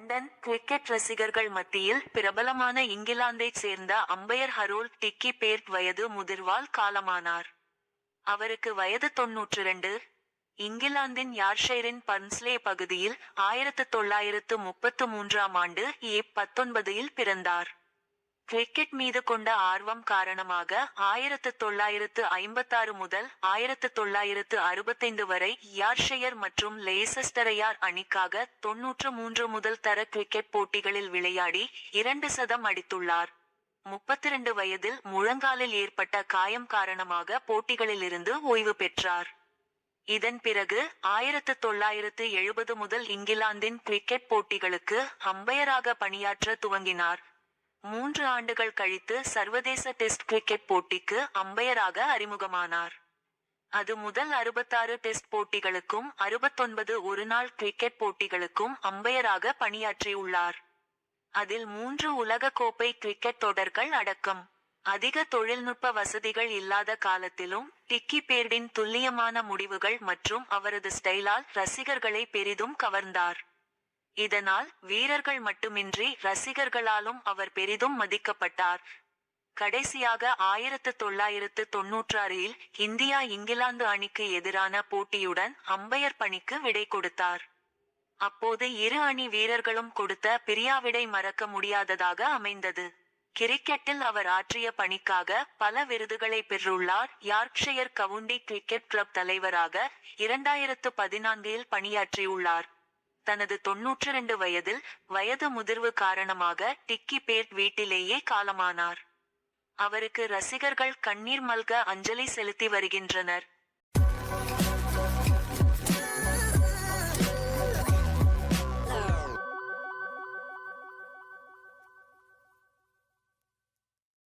London cricket ரசிகர்கள் மத்தியில் பிரபலமான இங்கிலாந்தைச் சேர்ந்த அம்பையர் ஹரோல் டிக்கி பேர்ட் வயது முதிர்வால் காலமானார். அவருக்கு வயது தொன்னூற்று இரண்டு இங்கிலாந்தின் யார்ஷைரின் பர்ன்ஸ்லே பகுதியில் ஆயிரத்து தொள்ளாயிரத்து முப்பத்து மூன்றாம் ஆண்டு ஏ பத்தொன்பதில் பிறந்தார். கிரிக்கெட் மீது கொண்ட ஆர்வம் காரணமாக ஆயிரத்து தொள்ளாயிரத்து ஐம்பத்தாறு முதல் ஆயிரத்து தொள்ளாயிரத்து அறுபத்தைந்து வரை யார்ஷையர் மற்றும் லேசஸ்டரையார் அணிக்காக தொன்னூற்று மூன்று முதல் தர கிரிக்கெட் போட்டிகளில் விளையாடி இரண்டு சதம் அடித்துள்ளார். முப்பத்திரண்டு வயதில் முழங்காலில் ஏற்பட்ட காயம் காரணமாக போட்டிகளிலிருந்து ஓய்வு பெற்றார். இதன் பிறகு ஆயிரத்து தொள்ளாயிரத்து எழுபது முதல் இங்கிலாந்தின் கிரிக்கெட் போட்டிகளுக்கு அம்பையராக பணியாற்ற துவங்கினார். மூன்று ஆண்டுகள் கழித்து சர்வதேச டெஸ்ட் கிரிக்கெட் போட்டிக்கு அம்பையராக அறிமுகமானார். அது முதல் அறுபத்தாறு டெஸ்ட் போட்டிகளுக்கும் அறுபத்தொன்பது ஒருநாள் கிரிக்கெட் போட்டிகளுக்கும் அம்பையராக பணியாற்றியுள்ளார். அதில் மூன்று உலக கோப்பை கிரிக்கெட் தொடர்கள் அடக்கம். அதிக தொழில்நுட்ப வசதிகள் இல்லாத காலத்திலும் டிக்கி பேர்டின் துல்லியமான முடிவுகள் மற்றும் அவரது ஸ்டைலால் ரசிகர்களை பெரிதும் கவர்ந்தார். இதனால் வீரர்கள் மட்டுமின்றி ரசிகர்களாலும் அவர் பெரிதும் மதிக்கப்பட்டார். கடைசியாக ஆயிரத்து தொள்ளாயிரத்து தொன்னூற்றாறில் இந்தியா இங்கிலாந்து அணிக்கு எதிரான போட்டியுடன் அம்பையர் பணிக்கு விடை கொடுத்தார். அப்போது இரு அணி வீரர்களும் கொடுத்த பிரியாவிடை மறக்க முடியாததாக அமைந்தது. கிரிக்கெட்டில் அவர் ஆற்றிய பணிக்காக பல விருதுகளை பெற்றுள்ளார். யார்க்ஷயர் கவுண்டி கிரிக்கெட் கிளப் தலைவராக இரண்டாயிரத்து பதினான்கில் பணியாற்றியுள்ளார். தனது தொன்னூற்று ரெண்டு வயதில் வயது முதிர்வு காரணமாக டிக்கி பேர்ட் வீட்டிலேயே காலமானார். அவருக்கு ரசிகர்கள் கண்ணீர் மல்க அஞ்சலி செலுத்தி வருகின்றனர்.